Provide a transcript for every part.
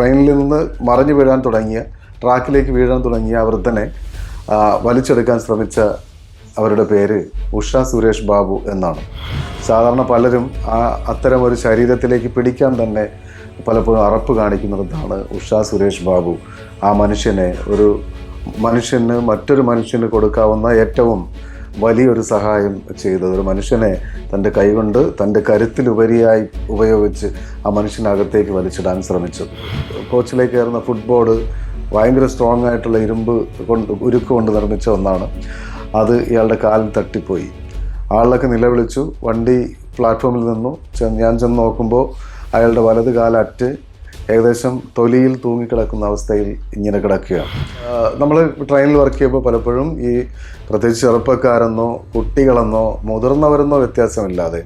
ട്രെയിനിൽ നിന്ന് മറിഞ്ഞു വീഴാൻ തുടങ്ങിയ ട്രാക്കിലേക്ക് വീഴാൻ തുടങ്ങിയ വൃദ്ധനെ വലിച്ചെടുക്കാൻ ശ്രമിച്ച അവരുടെ പേര് ഉഷ സുരേഷ് ബാബു എന്നാണ്. സാധാരണ പലരും ആ അത്തരം ഒരു ശരീരത്തിലേക്ക് പിടിക്കാൻ തന്നെ പലപ്പോഴും അറപ്പ് കാണിക്കുന്നതാണ് ഉഷ സുരേഷ് ബാബു. ആ മനുഷ്യനെ ഒരു മനുഷ്യന് മറ്റൊരു മനുഷ്യന് കൊടുക്കാവുന്ന ഏറ്റവും വലിയൊരു സഹായം ചെയ്തത് ഒരു മനുഷ്യനെ തന്റെ കൈകൊണ്ട് തന്റെ കരുത്തിലുപരിയായി ഉപയോഗിച്ച് ആ മനുഷ്യനകത്തേക്ക് വലിച്ചിടാൻ ശ്രമിച്ചു. കോച്ചിലേക്ക് കയറുന്ന ഫുട്ബോൾ ഭയങ്കര സ്ട്രോങ് ആയിട്ടുള്ള ഇരുമ്പ് കൊണ്ട് ഉരുക്ക് കൊണ്ട് നിർമ്മിച്ച ഒന്നാണ്. അത് ഇയാളുടെ കാലിൽ തട്ടിപ്പോയി. ആളിലൊക്കെ നിലവിളിച്ചു. വണ്ടി പ്ലാറ്റ്ഫോമിൽ നിന്നു. ഞാൻ ചെന്ന് നോക്കുമ്പോൾ അയാളുടെ വലത് കാലറ്റ് ഏകദേശം തൊലിയിൽ തൂങ്ങിക്കിടക്കുന്ന അവസ്ഥയിൽ ഇങ്ങനെ കിടക്കുകയാണ്. നമ്മൾ ട്രെയിനിൽ വർക്ക് ചെയ്യുമ്പോൾ പലപ്പോഴും ഈ പ്രത്യേകിച്ച് ചെറുപ്പക്കാരെന്നോ കുട്ടികളെന്നോ മുതിർന്നവരെന്നോ വ്യത്യാസമില്ലാതെ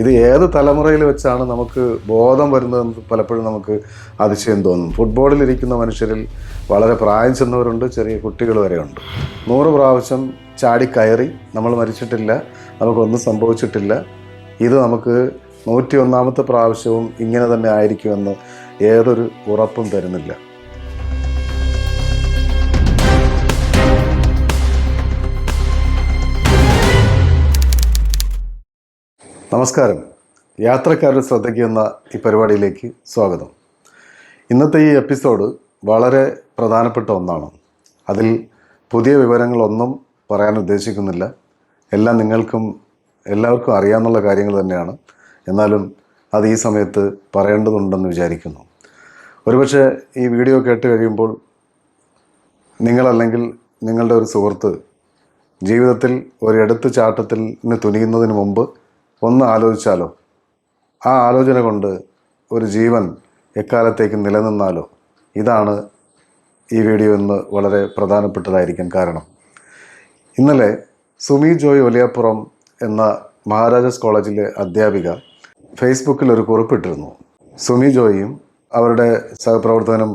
ഇത് ഏത് തലമുറയിൽ വെച്ചാണ് നമുക്ക് ബോധം വരുന്നതെന്ന് പലപ്പോഴും നമുക്ക് അതിശയം തോന്നും. ഫുട്ബോളിലിരിക്കുന്ന മനുഷ്യരിൽ വളരെ പ്രായം ചെന്നവരുണ്ട് ചെറിയ കുട്ടികൾ വരെയുണ്ട്. നൂറ് പ്രാവശ്യം ചാടിക്കയറി നമ്മൾ മരിച്ചിട്ടില്ല നമുക്കൊന്നും സംഭവിച്ചിട്ടില്ല. ഇത് നമുക്ക് നൂറ്റി ഒന്നാമത്തെ പ്രാവശ്യവും ഇങ്ങനെ തന്നെ ആയിരിക്കുമെന്ന് ഏതൊരു ഉറപ്പും തരുന്നില്ല. നമസ്കാരം. യാത്രക്കാരുടെ ശ്രദ്ധിക്കുന്ന ഈ പരിപാടിയിലേക്ക് സ്വാഗതം. ഇന്നത്തെ ഈ എപ്പിസോഡ് വളരെ പ്രധാനപ്പെട്ട ഒന്നാണ്. അതിൽ പുതിയ വിവരങ്ങളൊന്നും പറയാൻ ഉദ്ദേശിക്കുന്നില്ല. എല്ലാം നിങ്ങൾക്കും എല്ലാവർക്കും അറിയാവുന്ന കാര്യങ്ങൾ തന്നെയാണ്. എന്നാലും അത് ഈ സമയത്ത് പറയേണ്ടതുണ്ടെന്ന് വിചാരിക്കുന്നു. ഒരുപക്ഷെ ഈ വീഡിയോ കേട്ട് കഴിയുമ്പോൾ നിങ്ങളല്ലെങ്കിൽ നിങ്ങളുടെ ഒരു സുഹൃത്ത് ജീവിതത്തിൽ ഒരു എടുത്തു ചാട്ടത്തിന് തുനിയുന്നതിന് മുമ്പ് ഒന്ന് ആലോചിച്ചാലോ? ആ ആലോചന കൊണ്ട് ഒരു ജീവൻ എക്കാലത്തേക്ക് നിലനിന്നാലോ? ഇതാണ് ഈ വീഡിയോ ഇന്ന് വളരെ പ്രധാനപ്പെട്ടതായിരിക്കാൻ കാരണം. ഇന്നലെ സുമി ജോയ് ഒലിയാപ്പുറം എന്ന മഹാരാജാസ് കോളേജിലെ അധ്യാപിക ഫേസ്ബുക്കിൽ ഒരു കുറിപ്പിട്ടിരുന്നു. സുമി ജോയിയും അവരുടെ സഹപ്രവർത്തനം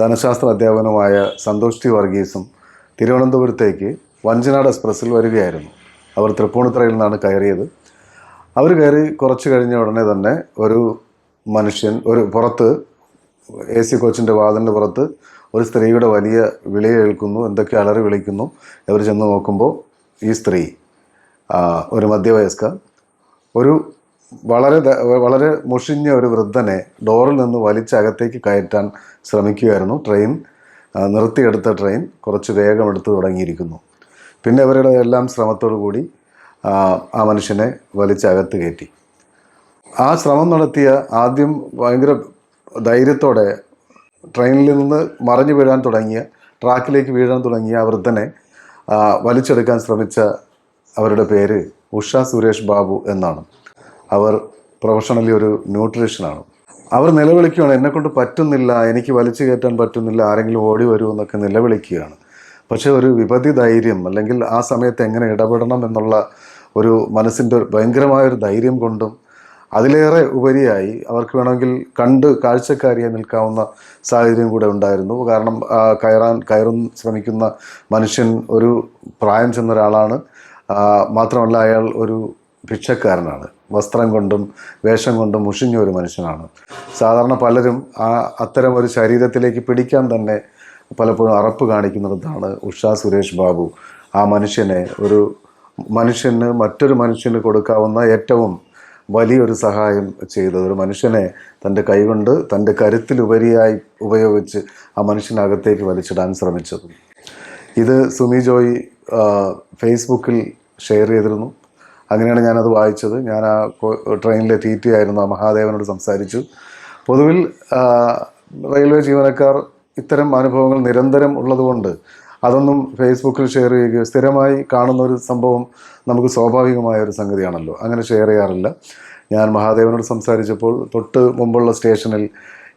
ധനശാസ്ത്ര അധ്യാപകനുമായ സന്തോഷ് ടി വർഗീസും തിരുവനന്തപുരത്തേക്ക് വഞ്ചനാട് എക്സ്പ്രസ്സിൽ വരികയായിരുന്നു. അവർ തൃപ്പൂണിത്തറയിൽ നിന്നാണ് കയറിയത്. അവർ കയറി കുറച്ച് കഴിഞ്ഞ ഉടനെ തന്നെ ഒരു മനുഷ്യൻ ഒരു പുറത്ത് എ സി കോച്ചിന്റെ വാതിലിന്റെ പുറത്ത് ഒരു സ്ത്രീയുടെ വലിയ വിളി കേൾക്കുന്നു എന്തൊക്കെ അലറി വിളിക്കുന്നു. അവർ ചെന്ന് നോക്കുമ്പോൾ ഈ സ്ത്രീ ഒരു മധ്യവയസ്ക ഒരു വളരെ വളരെ മുഷിഞ്ഞ ഒരു വൃദ്ധനെ ഡോറിൽ നിന്ന് വലിച്ചകത്തേക്ക് കയറ്റാൻ ശ്രമിക്കുകയായിരുന്നു. ട്രെയിൻ നിർത്തിയെടുത്ത ട്രെയിൻ കുറച്ച് വേഗം എടുത്തു തുടങ്ങിയിരിക്കുന്നു. പിന്നെ അവരുടെ എല്ലാം ശ്രമത്തോടു കൂടി ആ മനുഷ്യനെ വലിച്ചകത്ത് കയറ്റി. ആ ശ്രമം നടത്തിയ ആദ്യം ഭയങ്കര ധൈര്യത്തോടെ ട്രെയിനിൽ നിന്ന് മറിഞ്ഞു വീഴാൻ തുടങ്ങിയ ട്രാക്കിലേക്ക് വീഴാൻ തുടങ്ങിയ ആ വൃദ്ധനെ വലിച്ചെടുക്കാൻ ശ്രമിച്ച അവരുടെ പേര് ഉഷ സുരേഷ് ബാബു എന്നാണ്. അവർ പ്രൊഫഷണലി ഒരു ന്യൂട്രീഷനാണ് അവർ നിലവിളിക്കുകയാണ് എന്നെക്കൊണ്ട് പറ്റുന്നില്ല എനിക്ക് വലിച്ചു കയറ്റാൻ പറ്റുന്നില്ല ആരെങ്കിലും ഓടി വരൂ എന്നൊക്കെ നിലവിളിക്കുകയാണ്. പക്ഷേ ഒരു വിപതി ധൈര്യം അല്ലെങ്കിൽ ആ സമയത്ത് എങ്ങനെ ഇടപെടണം എന്നുള്ള ഒരു മനസ്സിന്റെ ഒരു ഭയങ്കരമായ ഒരു ധൈര്യം കൊണ്ടും അതിലേറെ ഉപരിയായി അവർക്ക് വേണമെങ്കിൽ കണ്ട് കാഴ്ചക്കാരിയെ നിൽക്കാവുന്ന സാഹചര്യം കൂടെ ഉണ്ടായിരുന്നു. കാരണം കയറാൻ കയറും ശ്രമിക്കുന്ന മനുഷ്യൻ ഒരു പ്രായം ചെന്ന ഒരാളാണ് മാത്രമല്ല അയാൾ ഒരു ഭിക്ഷക്കാരനാണ്. വസ്ത്രം കൊണ്ടും വേഷം കൊണ്ടും മുഷിഞ്ഞ ഒരു മനുഷ്യനാണ്. സാധാരണ പലരും ആ അത്തരം ഒരു ശരീരത്തിലേക്ക് പിടിക്കാൻ തന്നെ പലപ്പോഴും അറപ്പ് കാണിക്കുന്നതാണ് ഉഷ സുരേഷ് ബാബു. ആ മനുഷ്യനെ ഒരു മനുഷ്യന് മറ്റൊരു മനുഷ്യന് കൊടുക്കാവുന്ന ഏറ്റവും വലിയൊരു സഹായം ചെയ്തത് ഒരു മനുഷ്യനെ തന്റെ കൈകൊണ്ട് തന്റെ കരുത്തിലുപരിയായി ഉപയോഗിച്ച് ആ മനുഷ്യനകത്തേക്ക് വലിച്ചിടാൻ ശ്രമിച്ചത്. ഇത് സുമി ജോയി ഫേസ്ബുക്കിൽ ഷെയർ ചെയ്തിരുന്നു. അങ്ങനെയാണ് ഞാനത് വായിച്ചത്. ഞാൻ ആ ട്രെയിനിലെ ടി ആയിരുന്നു ആ മഹാദേവനോട് സംസാരിച്ചു. പൊതുവിൽ റെയിൽവേ ജീവനക്കാർ ഇത്തരം അനുഭവങ്ങൾ നിരന്തരം ഉള്ളതുകൊണ്ട് അതൊന്നും ഫേസ്ബുക്കിൽ ഷെയർ ചെയ്യുകയോ സ്ഥിരമായി കാണുന്ന ഒരു സംഭവം നമുക്ക് സ്വാഭാവികമായ ഒരു സംഗതിയാണല്ലോ. അങ്ങനെ ഷെയർ ചെയ്യാറില്ല. ഞാൻ മഹാദേവനോട് സംസാരിച്ചപ്പോൾ തൊട്ട് മുമ്പുള്ള സ്റ്റേഷനിൽ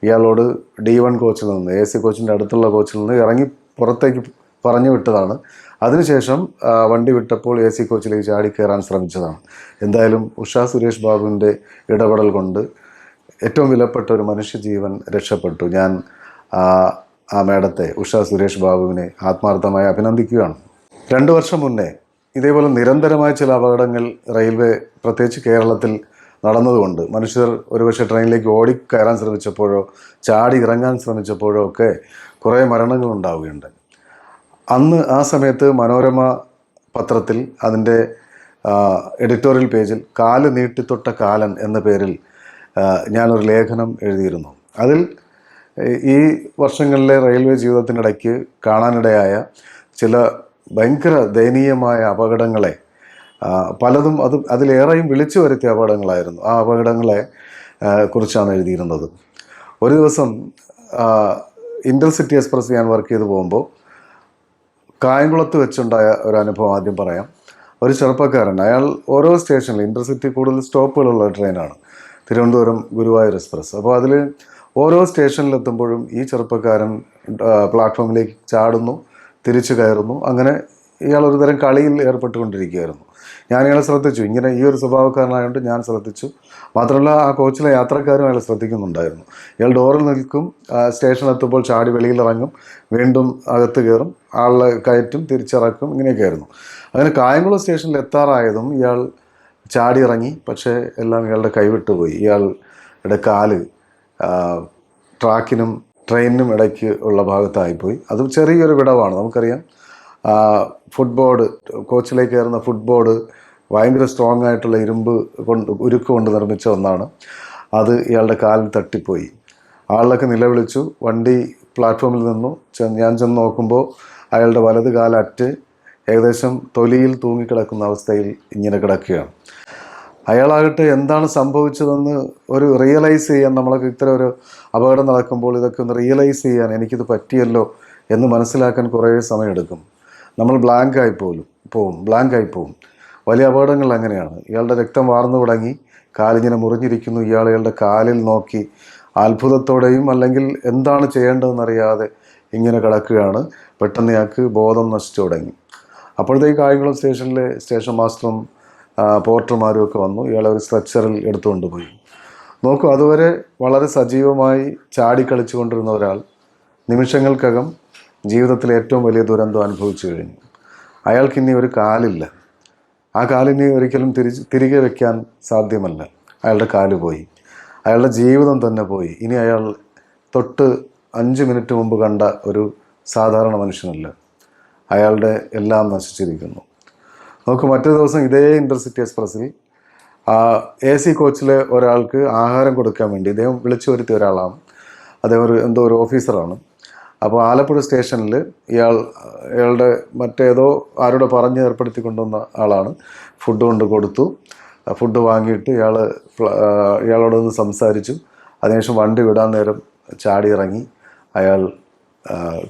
ഇയാളോട് ഡി വൺ കോച്ചിൽ നിന്ന് എ സി കോച്ചിന്റെ അടുത്തുള്ള കോച്ചിൽ നിന്ന് ഇറങ്ങി പുറത്തേക്ക് പറഞ്ഞു വിട്ടതാണ്. അതിനുശേഷം വണ്ടി വിട്ടപ്പോൾ എ സി കോച്ചിലേക്ക് ചാടി കയറാൻ ശ്രമിച്ചതാണ്. എന്തായാലും ഉഷ സുരേഷ് ബാബുവിന്റെ ഇടപെടൽ കൊണ്ട് ഏറ്റവും വിലപ്പെട്ട ഒരു മനുഷ്യജീവൻ രക്ഷപ്പെട്ടു. ഞാൻ ആ, മേഡത്തെ ഉഷ സുരേഷ് ബാബുവിനെ ആത്മാർത്ഥമായി അഭിനന്ദിക്കുകയാണ്. രണ്ട് വർഷം മുന്നേ ഇതേപോലെ നിരന്തരമായ ചില അപകടങ്ങൾ റെയിൽവേ പ്രത്യേകിച്ച് കേരളത്തിൽ നടന്നതുകൊണ്ട് മനുഷ്യർ ഒരുപക്ഷെ ട്രെയിനിലേക്ക് ഓടിക്കയറാൻ ശ്രമിച്ചപ്പോഴോ ചാടി ഇറങ്ങാൻ ശ്രമിച്ചപ്പോഴോ ഒക്കെ കുറേ മരണങ്ങൾ ഉണ്ടാവുകയുണ്ട് അന്ന് ആ സമയത്ത് മനോരമ പത്രത്തിൽ അതിന്റെ എഡിറ്റോറിയൽ പേജിൽ കാൽ നീട്ടിത്തൊട്ട കാലൻ എന്ന പേരിൽ ഞാനൊരു ലേഖനം എഴുതിയിരുന്നു. അതിൽ ഈ വർഷങ്ങളിലെ റെയിൽവേ ജീവിതത്തിനിടയ്ക്ക് കാണാനിടയായ ചില ഭയങ്കര ദയനീയമായ അപകടങ്ങളെ പലതും അത് അതിലേറെയും വിളിച്ചു വരുത്തിയ അപകടങ്ങളായിരുന്നു. ആ അപകടങ്ങളെ കുറിച്ചാണ് എഴുതിയിരുന്നത്. ഒരു ദിവസം ഇന്റർസിറ്റി എക്സ്പ്രസ് ഞാൻ വർക്ക് ചെയ്ത് പോകുമ്പോൾ കായംകുളത്ത് വെച്ചുണ്ടായ ഒരു അനുഭവം ആദ്യം പറയാം. ഒരു ചെറുപ്പക്കാരൻ അയാൾ ഓരോ സ്റ്റേഷനിൽ ഇന്റർസിറ്റി കൂടുതൽ സ്റ്റോപ്പുകളുള്ള ട്രെയിനാണ്. തിരുവനന്തപുരം ഗുരുവായൂർ എക്സ്പ്രസ്. അപ്പോൾ അതിൽ ഓരോ സ്റ്റേഷനിലെത്തുമ്പോഴും ഈ ചെറുപ്പക്കാരൻ പ്ലാറ്റ്ഫോമിലേക്ക് ചാടുന്നു തിരിച്ചു കയറുന്നു. അങ്ങനെ ഇയാൾ ഒരു തരം കളിയിൽ ഏർപ്പെട്ടുകൊണ്ടിരിക്കുകയായിരുന്നു. ഞാൻ ഇയാളെ ശ്രദ്ധിച്ചു. ഇങ്ങനെ ഈ ഒരു സ്വഭാവക്കാരനായതുകൊണ്ട് ഞാൻ ശ്രദ്ധിച്ചു. മാത്രമല്ല ആ കോച്ചിലെ യാത്രക്കാരും അയാൾ ശ്രദ്ധിക്കുന്നുണ്ടായിരുന്നു. ഇയാൾ ഡോറിൽ നിൽക്കും സ്റ്റേഷനിലെത്തുമ്പോൾ ചാടി വെളിയിലിറങ്ങും വീണ്ടും അകത്ത് കയറും ആളെ കയറ്റും തിരിച്ചിറക്കും ഇങ്ങനെയൊക്കെയായിരുന്നു. അങ്ങനെ കായംകുളം സ്റ്റേഷനിൽ എത്താറായതും ഇയാൾ ചാടി ഇറങ്ങി പക്ഷേ എല്ലാം ഇയാളുടെ കൈവിട്ടുപോയി. ഇയാളുടെ കാൽ ട്രാക്കിനും ട്രെയിനിനും ഇടയ്ക്ക് ഉള്ള ഭാഗത്തായിപ്പോയി. അത് ചെറിയൊരു വിടവാണ് നമുക്കറിയാം. ഫുട്ബോർഡ് കോച്ചിലേക്ക് കയറുന്ന ഫുട്ബോർഡ് ഭയങ്കര സ്ട്രോങ് ആയിട്ടുള്ള ഇരുമ്പ് കൊണ്ട് ഉരുക്ക് കൊണ്ട് നിർമ്മിച്ച ഒന്നാണ്. അത് ഇയാളുടെ കാലിൽ തട്ടിപ്പോയി. ആളിലൊക്കെ നിലവിളിച്ചു. വണ്ടി പ്ലാറ്റ്ഫോമിൽ നിന്നു. ഞാൻ ചെന്ന് നോക്കുമ്പോൾ അയാളുടെ വലത് കാലറ്റ് ഏകദേശം തൊലിയിൽ തൂങ്ങിക്കിടക്കുന്ന അവസ്ഥയിൽ ഇങ്ങനെ കിടക്കുകയാണ്. അയാളാകട്ടെ എന്താണ് സംഭവിച്ചതെന്ന് ഒരു റിയലൈസ് ചെയ്യാൻ നമ്മളൊക്കെ ഇത്ര ഒരു അപകടം നടക്കുമ്പോൾ ഇതൊക്കെ ഒന്ന് റിയലൈസ് ചെയ്യാൻ എനിക്കിത് പറ്റിയല്ലോ എന്ന് മനസ്സിലാക്കാൻ കുറേ സമയമെടുക്കും. നമ്മൾ ബ്ലാങ്ക് ആയി പോലും പോവും ബ്ലാങ്ക് ആയി പോവും. വലിയ അപകടങ്ങൾ അങ്ങനെയാണ്. ഇയാളുടെ രക്തം വാർന്നു തുടങ്ങി കാലിങ്ങനെ മുറിഞ്ഞിരിക്കുന്നു. ഇയാൾ ഇയാളുടെ കാലിൽ നോക്കി അത്ഭുതത്തോടെയും അല്ലെങ്കിൽ എന്താണ് ചെയ്യേണ്ടതെന്നറിയാതെ ഇങ്ങനെ കിടക്കുകയാണ്. പെട്ടെന്ന് ഇയാൾക്ക് ബോധം നശിച്ചു തുടങ്ങി. അപ്പോഴത്തേക്ക് കായംകുളം സ്റ്റേഷനിലെ സ്റ്റേഷൻ മാസ്റ്ററും പോർട്ടർമാരും ഒക്കെ വന്നു. ഇയാളെ ഒരു സ്ട്രെച്ചറിൽ എടുത്തുകൊണ്ട് പോയി നോക്കൂ അതുവരെ വളരെ സജീവമായി ചാടിക്കളിച്ചു കൊണ്ടിരുന്ന ഒരാൾ. നിമിഷങ്ങൾക്കകം ജീവിതത്തിലെ ഏറ്റവും വലിയ ദുരന്തം അനുഭവിച്ചു കഴിഞ്ഞു. അയാൾക്ക് ഇനി ഒരു കാലില്ല. ആ കാലിനി ഒരിക്കലും തിരിച്ച് തിരികെ വയ്ക്കാൻ സാധ്യമല്ല. അയാളുടെ കാൽ പോയി. അയാളുടെ ജീവിതം തന്നെ പോയി. ഇനി അയാൾ തൊട്ട് അഞ്ച് മിനിറ്റ് മുമ്പ് കണ്ട ഒരു സാധാരണ മനുഷ്യനല്ല. അയാളുടെ എല്ലാം നശിച്ചിരിക്കുന്നു. നമുക്ക് മറ്റൊരു ദിവസം ഇതേ ഇന്റർസിറ്റി എക്സ്പ്രസ്സിൽ എ സി കോച്ചിലെ ഒരാൾക്ക് ആഹാരം കൊടുക്കാൻ വേണ്ടി ഇദ്ദേഹം വിളിച്ചു വരുത്തിയ ഒരാളാണ്. അദ്ദേഹം ഒരു എന്തോ ഒരു ഓഫീസറാണ്. അപ്പോൾ ആലപ്പുഴ സ്റ്റേഷനിൽ ഇയാൾ ഇയാളുടെ മറ്റേതോ ആരോട് പറഞ്ഞ് ഏർപ്പെടുത്തി കൊണ്ടുവന്ന ആളാണ്. ഫുഡ് കൊണ്ട് കൊടുത്തു. ഫുഡ് വാങ്ങിയിട്ട് ഇയാൾ ഇയാളോടൊന്ന് സംസാരിച്ചു. അതിനുശേഷം വണ്ടി വിടാൻ നേരം ചാടി ഇറങ്ങി അയാൾ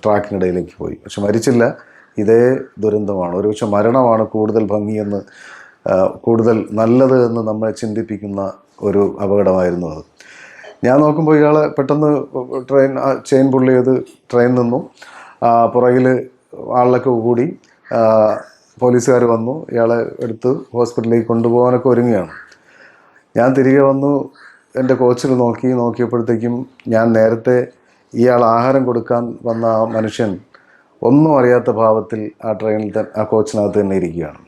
ട്രാക്കിനിടയിലേക്ക് പോയി. പക്ഷെ മരിച്ചില്ല. ഇതേ ദുരന്തമാണ്. ഒരുപക്ഷെ മരണമാണ് കൂടുതൽ ഭംഗിയെന്ന് കൂടുതൽ നല്ലത് എന്ന് നമ്മളെ ചിന്തിപ്പിക്കുന്ന ഒരു അപകടമായിരുന്നു അത്. ഞാൻ നോക്കുമ്പോൾ ഇയാൾ പെട്ടെന്ന് ട്രെയിൻ ചെയിൻ പുള്ളി ചെയ്ത് ട്രെയിൻ നിന്നു. പുറകിൽ ആളിലൊക്കെ കൂടി പോലീസുകാർ വന്നു. ഇയാളെ എടുത്ത് ഹോസ്പിറ്റലിലേക്ക് കൊണ്ടുപോകാനൊക്കെ ഒരുങ്ങുകയാണ്. ഞാൻ തിരികെ വന്നു എന്റെ കോച്ചിൽ നോക്കി നോക്കിയപ്പോഴത്തേക്കും ഞാൻ നേരത്തെ ഇയാൾ ആഹാരം കൊടുക്കാൻ വന്ന ആ മനുഷ്യൻ ഒന്നും അറിയാത്ത ഭാവത്തിൽ ആ ട്രെയിനിൽ തന്നെ ആ കോച്ചിനകത്ത് തന്നെ ഇരിക്കുകയാണ്.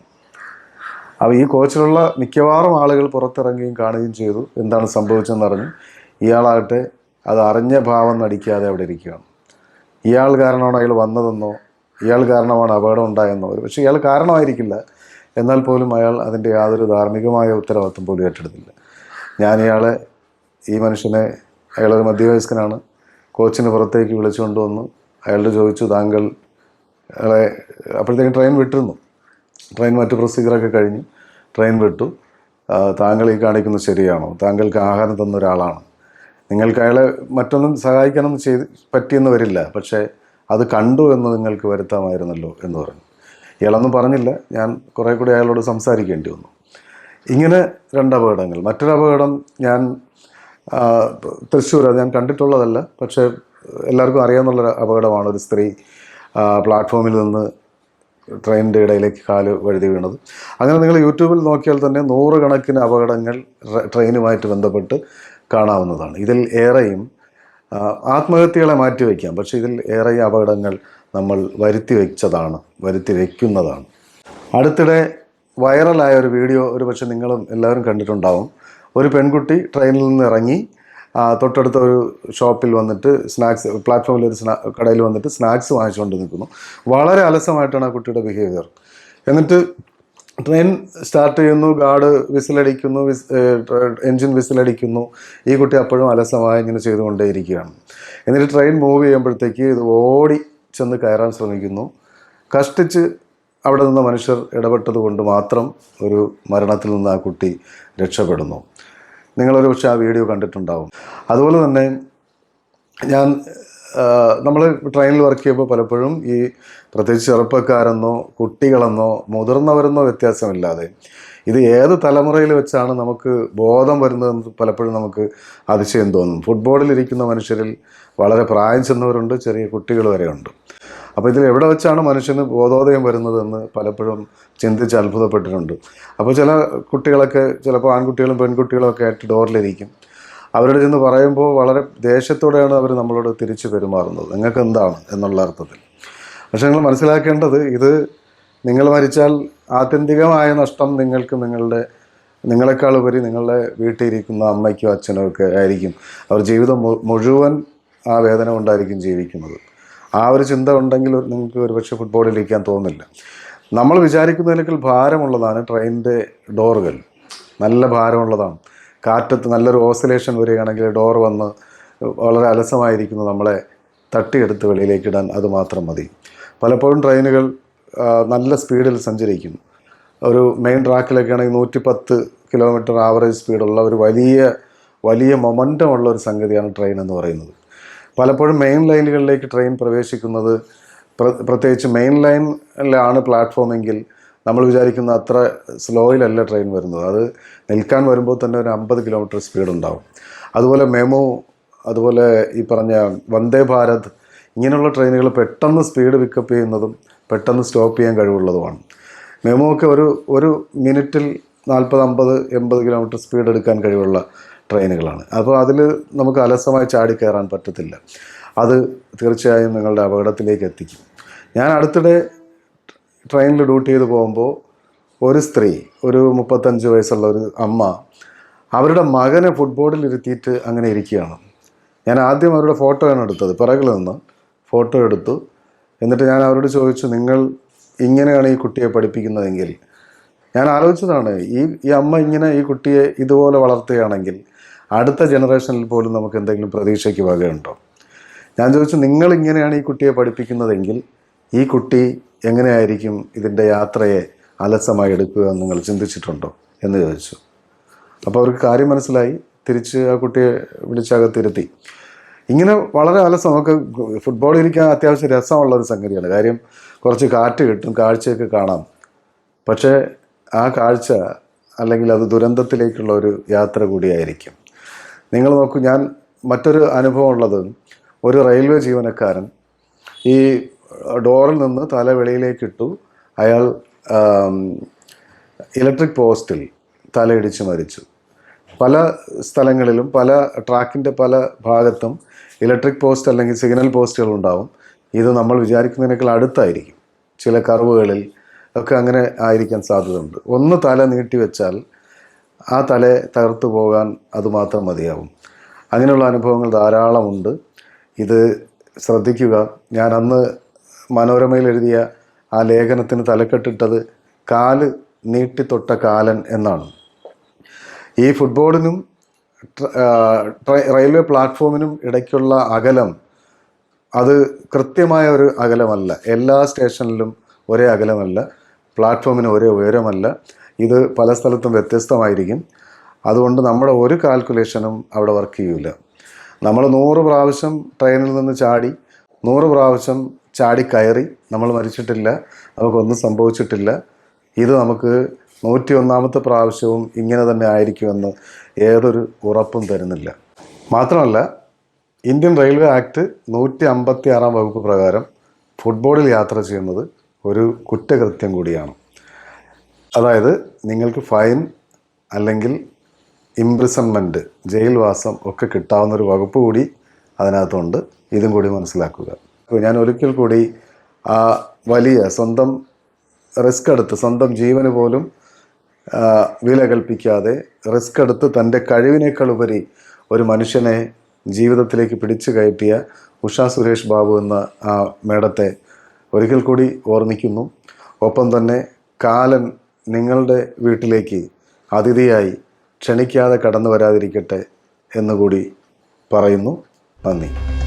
അപ്പോൾ ഈ കോച്ചിലുള്ള മിക്കവാറും ആളുകൾ പുറത്തിറങ്ങുകയും കാണുകയും ചെയ്തു. എന്താണ് സംഭവിച്ചതെന്ന് അറിഞ്ഞു. ഇയാളാകട്ടെ അത് അറിഞ്ഞ ഭാവം നടിക്കാതെ അവിടെ ഇരിക്കുകയാണ്. ഇയാൾ കാരണമാണ് അയാൾ വന്നതെന്നോ ഇയാൾ കാരണമാണ് അപകടം ഉണ്ടായെന്നോ പക്ഷേ ഇയാൾ കാരണമായിരിക്കില്ല. എന്നാൽ പോലും അയാൾ അതിന്റെ യാതൊരു ധാർമ്മികമായ ഉത്തരവാദിത്വം പോലും ഏറ്റെടുത്തില്ല. ഞാൻ ഇയാളെ ഈ മനുഷ്യനെ അയാളൊരു മധ്യവയസ്കനാണ്. കോച്ചിന് പുറത്തേക്ക് വിളിച്ചുകൊണ്ട് വന്നു അയാളോട് ചോദിച്ചു താങ്കൾ അയാളെ അപ്പോഴത്തേക്കും ട്രെയിൻ വിട്ടിരുന്നു. ട്രെയിൻ മറ്റു പ്രൊസീജിയറൊക്കെ കഴിഞ്ഞു. ട്രെയിൻ വിട്ടു. താങ്കൾ ഈ കാണിക്കുന്നത് ശരിയാണോ? താങ്കൾക്ക് ആഹാരം തന്ന ഒരാളാണ്? നിങ്ങൾക്ക് അയാളെ മറ്റൊന്നും സഹായിക്കണം ചെയ്ത് പറ്റിയെന്ന് വരില്ല. പക്ഷേ അത് കണ്ടു എന്ന് നിങ്ങൾക്ക് വരുത്താമായിരുന്നല്ലോ എന്ന് പറഞ്ഞു. ഇയാളൊന്നും പറഞ്ഞില്ല. ഞാൻ കുറേ കൂടി അയാളോട് സംസാരിക്കേണ്ടി വന്നു. ഇങ്ങനെ രണ്ട് അപകടങ്ങൾ. മറ്റൊരു അപകടം ഞാൻ തൃശ്ശൂർ അത് ഞാൻ കണ്ടിട്ടുള്ളതല്ല. പക്ഷേ എല്ലാവർക്കും അറിയാമെന്നുള്ളൊരു അപകടമാണ്. ഒരു സ്ത്രീ പ്ലാറ്റ്ഫോമിൽ നിന്ന് ട്രെയിനിന്റെ ഇടയിലേക്ക് കാൽ വഴുതി വീണത്. അങ്ങനെ നിങ്ങൾ യൂട്യൂബിൽ നോക്കിയാൽ തന്നെ നൂറുകണക്കിന് അപകടങ്ങൾ ട്രെയിനുമായിട്ട് ബന്ധപ്പെട്ട് കാണാവുന്നതാണ്. ഇതിൽ ഏറെയും ആത്മഹത്യകളെ മാറ്റിവെക്കാം. പക്ഷേ ഇതിൽ ഏറെ അപകടങ്ങൾ നമ്മൾ വരുത്തി വെച്ചതാണ് വരുത്തി വയ്ക്കുന്നതാണ് അടുത്തിടെ വൈറലായ ഒരു വീഡിയോ ഒരു പക്ഷേ നിങ്ങളും എല്ലാവരും കണ്ടിട്ടുണ്ടാവും. ഒരു പെൺകുട്ടി ട്രെയിനിൽ നിന്ന് ഇറങ്ങി തൊട്ടടുത്ത ഒരു ഷോപ്പിൽ വന്നിട്ട് സ്നാക്സ് പ്ലാറ്റ്ഫോമിൽ ഒരു സ്നാ കടയിൽ വന്നിട്ട് സ്നാക്സ് വാങ്ങിച്ചുകൊണ്ട് നിൽക്കുന്നു. വളരെ അലസമായിട്ടാണ് ആ കുട്ടിയുടെ ബിഹേവിയർ. എന്നിട്ട് ട്രെയിൻ സ്റ്റാർട്ട് ചെയ്യുന്നു ഗാർഡ് വിസിലടിക്കുന്നു വിസ് എൻജിൻ വിസിലടിക്കുന്നു. ഈ കുട്ടി അപ്പോഴും അലസമായി ഇങ്ങനെ ചെയ്തുകൊണ്ടേയിരിക്കുകയാണ്. എന്നിട്ട് ട്രെയിൻ മൂവ് ചെയ്യുമ്പോഴത്തേക്ക് ഇത് ഓടി ചെന്ന് കയറാൻ ശ്രമിക്കുന്നു. കഷ്ടിച്ച് അവിടെ നിന്ന് മനുഷ്യർ ഇടപെട്ടത് കൊണ്ട് മാത്രം ഒരു മരണത്തിൽ നിന്ന് ആ കുട്ടി രക്ഷപ്പെടുന്നു. നിങ്ങളൊരു പക്ഷേ ആ വീഡിയോ കണ്ടിട്ടുണ്ടാവും. അതുപോലെ തന്നെ ഞാൻ നമ്മൾ ട്രെയിനിൽ വർക്ക് ചെയ്യുമ്പോൾ പലപ്പോഴും ഈ പ്രത്യേകിച്ച് ചെറുപ്പക്കാരെന്നോ കുട്ടികളെന്നോ മുതിർന്നവരെന്നോ വ്യത്യാസമില്ലാതെ ഇത് ഏത് തലമുറയിൽ വെച്ചാണ് നമുക്ക് ബോധം വരുന്നതെന്ന് പലപ്പോഴും നമുക്ക് അതിശയം തോന്നും. ഫുട്ബോളിലിരിക്കുന്ന മനുഷ്യരിൽ വളരെ പ്രായം ചെന്നവരുണ്ട് ചെറിയ കുട്ടികൾ വരെയുണ്ട്. അപ്പോൾ ഇതിൽ എവിടെ വെച്ചാണ് മനുഷ്യന് ബോധോദയം വരുന്നതെന്ന് പലപ്പോഴും ചിന്തിച്ച് അത്ഭുതപ്പെട്ടിട്ടുണ്ട്. അപ്പോൾ ചില കുട്ടികളൊക്കെ ചിലപ്പോൾ ആൺകുട്ടികളും പെൺകുട്ടികളും ഒക്കെ ആയിട്ട് ഡോറിലിരിക്കും അവരോട് ചെന്ന് പറയുമ്പോൾ വളരെ ദേഷ്യത്തോടെയാണ് അവർ നമ്മളോട് തിരിച്ചു പെരുമാറുന്നത്. നിങ്ങൾക്ക് എന്താണ് എന്നുള്ള അർത്ഥത്തിൽ. പക്ഷെ നിങ്ങൾ മനസ്സിലാക്കേണ്ടത് ഇത് നിങ്ങൾ മരിച്ചാൽ ആത്യന്തികമായ നഷ്ടം നിങ്ങൾക്ക് നിങ്ങളുടെ നിങ്ങളെക്കാൾ ഉപരി നിങ്ങളുടെ വീട്ടിലിരിക്കുന്ന അമ്മയ്ക്കോ അച്ഛനോ ഒക്കെ ആയിരിക്കും. അവർ ജീവിതം മുഴുവൻ ആ വേദന കൊണ്ടായിരിക്കും ജീവിക്കുന്നത്. ആ ഒരു ചിന്ത ഉണ്ടെങ്കിൽ നിങ്ങൾക്ക് ഒരുപക്ഷെ ഫുട്ബോളിൽ ഇരിക്കാൻ തോന്നില്ല. നമ്മൾ വിചാരിക്കുന്നതിനേക്കാൾ ഭാരമുള്ളതാണ് ട്രെയിനിന്റെ ഡോറുകൾ. നല്ല ഭാരമുള്ളതാണ്. കാറ്റത്ത് നല്ലൊരു ഓസിലേഷൻ വരികയാണെങ്കിൽ ഡോർ വന്ന് വളരെ അലസമായിരിക്കുന്നു നമ്മളെ തട്ടിയെടുത്ത് വെളിയിലേക്ക് ഇടാൻ അത് മാത്രം മതി. പലപ്പോഴും ട്രെയിനുകൾ നല്ല സ്പീഡിൽ സഞ്ചരിക്കും. ഒരു മെയിൻ ട്രാക്കിലൊക്കെ ആണെങ്കിൽ നൂറ്റി പത്ത് കിലോമീറ്റർ ആവറേജ് സ്പീഡുള്ള ഒരു വലിയ വലിയ മൊമന്റമുള്ള ഒരു സംഗതിയാണ് ട്രെയിൻ എന്ന് പറയുന്നത്. പലപ്പോഴും മെയിൻ ലൈനുകളിലേക്ക് ട്രെയിൻ പ്രവേശിക്കുന്നത് പ്ര- പ്രത്യേകിച്ച് മെയിൻ ലൈനിലാണ് പ്ലാറ്റ്ഫോമെങ്കിൽ നമ്മൾ വിചാരിക്കുന്ന അത്ര സ്ലോയിലല്ല ട്രെയിൻ വരുന്നത്. അത് നിൽക്കാൻ വരുമ്പോൾ തന്നെ ഒരു അമ്പത് കിലോമീറ്റർ സ്പീഡ് ഉണ്ടാവും. അതുപോലെ മെമോ അതുപോലെ ഈ പറഞ്ഞ വന്ദേ ഭാരത് ഇങ്ങനെയുള്ള ട്രെയിനുകൾ പെട്ടെന്ന് സ്പീഡ് പിക്കപ്പ് ചെയ്യുന്നതും പെട്ടെന്ന് സ്റ്റോപ്പ് ചെയ്യാൻ കഴിവുള്ളതുമാണ്. മെമോ ഒക്കെ ഒരു ഒരു മിനിറ്റിൽ നാൽപ്പത് അമ്പത് എൺപത് കിലോമീറ്റർ സ്പീഡ് എടുക്കാൻ കഴിവുള്ള ട്രെയിനുകളാണ്. അപ്പോൾ അതിൽ നമുക്ക് അലസമായി ചാടി കയറാൻ പറ്റത്തില്ല. അത് തീർച്ചയായും നിങ്ങളുടെ അപകടത്തിലേക്ക് എത്തിക്കും. ഞാൻ അടുത്തിടെ ട്രെയിനിൽ ഡ്യൂട്ടി ചെയ്ത് പോകുമ്പോൾ ഒരു സ്ത്രീ ഒരു മുപ്പത്തഞ്ച് വയസ്സുള്ള ഒരു അമ്മ അവരുടെ മകനെ ഫുട്ബോളിൽ ഇരുത്തിയിട്ട് അങ്ങനെ ഇരിക്കുകയാണ്. ഞാൻ ആദ്യം അവരുടെ ഫോട്ടോയാണ് എടുത്തത്. പിറകിൽ നിന്ന് ഫോട്ടോ എടുത്തു. എന്നിട്ട് ഞാൻ അവരോട് ചോദിച്ചു നിങ്ങൾ ഇങ്ങനെയാണ് ഈ കുട്ടിയെ പഠിപ്പിക്കുന്നതെങ്കിൽ? ഞാൻ ആലോചിച്ചതാണ് ഈ ഈ അമ്മ ഇങ്ങനെ ഈ കുട്ടിയെ ഇതുപോലെ വളർത്തുകയാണെങ്കിൽ അടുത്ത ജനറേഷനിൽ പോലും നമുക്ക് എന്തെങ്കിലും പ്രതീക്ഷയ്ക്ക് വകയുണ്ടോ? ഞാൻ ചോദിച്ചു നിങ്ങൾ ഇങ്ങനെയാണ് ഈ കുട്ടിയെ പഠിപ്പിക്കുന്നതെങ്കിൽ ഈ കുട്ടി എങ്ങനെയായിരിക്കും ഇതിന്റെ യാത്രയെ അലസമായി എടുക്കുക എന്ന് നിങ്ങൾ ചിന്തിച്ചിട്ടുണ്ടോ എന്ന് ചോദിച്ചു. അപ്പോൾ അവർക്ക് കാര്യം മനസ്സിലായി. തിരിച്ച് ആ കുട്ടിയെ വിളിച്ചകത്തിരുത്തി ഇങ്ങനെ വളരെ അലസം. നമുക്ക് ഫുട്ബോൾ ഇരിക്കാൻ അത്യാവശ്യം രസമുള്ള ഒരു സംഗതിയാണ്. കാര്യം കുറച്ച് കാറ്റ് കിട്ടും കാഴ്ചയൊക്കെ കാണാം. പക്ഷേ ആ കാഴ്ച അല്ലെങ്കിൽ അത് ദുരന്തത്തിലേക്കുള്ള ഒരു യാത്ര കൂടിയായിരിക്കും. നിങ്ങൾ നോക്കൂ ഞാൻ മറ്റൊരു അനുഭവം ഉള്ളത്. ഒരു റെയിൽവേ ജീവനക്കാരൻ ഈ ഡോറിൽ നിന്ന് തല വെളിയിലേക്ക് ഇട്ടു അയാൾ ഇലക്ട്രിക് പോസ്റ്റിൽ തലയിടിച്ച് മരിച്ചു. പല സ്ഥലങ്ങളിലും പല ട്രാക്കിന്റെ പല ഭാഗത്തും ഇലക്ട്രിക് പോസ്റ്റ് അല്ലെങ്കിൽ സിഗ്നൽ പോസ്റ്റുകൾ ഉണ്ടാവും. ഇത് നമ്മൾ വിചാരിക്കുന്നതിനേക്കാൾ അടുത്തായിരിക്കും. ചില കർവുകളിൽ ഒക്കെ അങ്ങനെ ആയിരിക്കാൻ സാധ്യതയുണ്ട്. ഒന്ന് തല നീട്ടി വെച്ചാൽ ആ തല തകർത്തു പോകാൻ അതുമാത്രം മതിയാവും. അങ്ങനെയുള്ള അനുഭവങ്ങൾ ധാരാളമുണ്ട്. ഇത് ശ്രദ്ധിക്കുക. ഞാൻ അന്ന് മനോരമയിൽ എഴുതിയ ആ ലേഖനത്തിന് തലക്കെട്ടിട്ടത് കാൽ നീട്ടിത്തൊട്ട കാലൻ എന്നാണ്. ഈ ഫുട്ബോളിനും റെയിൽവേ പ്ലാറ്റ്ഫോമിനും ഇടയ്ക്കുള്ള അകലം അത് കൃത്യമായ ഒരു അകലമല്ല. എല്ലാ സ്റ്റേഷനിലും ഒരേ അകലമല്ല. പ്ലാറ്റ്ഫോമിന് ഒരേ ഉയരമല്ല. ഇത് പല സ്ഥലത്തും വ്യത്യസ്തമായിരിക്കും. അതുകൊണ്ട് നമ്മുടെ ഒരു കാൽക്കുലേഷനും അവിടെ വർക്ക് ചെയ്യില്ല നമ്മൾ നൂറ് പ്രാവശ്യം ട്രെയിനിൽ നിന്ന് ചാടി നൂറ് പ്രാവശ്യം ചാടി കയറി നമ്മൾ മരിച്ചിട്ടില്ല നമുക്കൊന്നും സംഭവിച്ചിട്ടില്ല. ഇത് നമുക്ക് നൂറ്റി ഒന്നാമത്തെ പ്രാവശ്യവും ഇങ്ങനെ തന്നെ ആയിരിക്കുമെന്ന് ഏതൊരു ഉറപ്പും തരുന്നില്ല. മാത്രമല്ല ഇന്ത്യൻ റെയിൽവേ ആക്ട് നൂറ്റി അമ്പത്തി ആറാം വകുപ്പ് പ്രകാരം ഫുട്ബോളിൽ യാത്ര ചെയ്യുന്നത് ഒരു കുറ്റകൃത്യം കൂടിയാണ്. അതായത് നിങ്ങൾക്ക് ഫൈൻ അല്ലെങ്കിൽ ഇംപ്രിസൺമെന്റ് ജയിൽവാസം ഒക്കെ കിട്ടാവുന്ന ഒരു വകുപ്പ് കൂടി അതിനകത്തുണ്ട്. ഇതും കൂടി മനസ്സിലാക്കുക. ഞാൻ ഒരിക്കൽ കൂടി ആ വലിയ സ്വന്തം റിസ്ക് എടുത്ത് സ്വന്തം ജീവന് പോലും വില കൽപ്പിക്കാതെ റിസ്ക് എടുത്ത് തന്റെ കഴിവിനേക്കാൾ ഉപരി ഒരു മനുഷ്യനെ ജീവിതത്തിലേക്ക് പിടിച്ചു കയറ്റിയ ഉഷ സുരേഷ് ബാബു എന്ന ആ മേഡത്തെ ഒരിക്കൽ കൂടി ഓർമ്മിക്കുന്നു. ഒപ്പം തന്നെ കാലൻ നിങ്ങളുടെ വീട്ടിലേക്ക് അതിഥിയായി ക്ഷണിക്കാതെ കടന്നു വരാതിരിക്കട്ടെ എന്നുകൂടി പറയുന്നു. നന്ദി.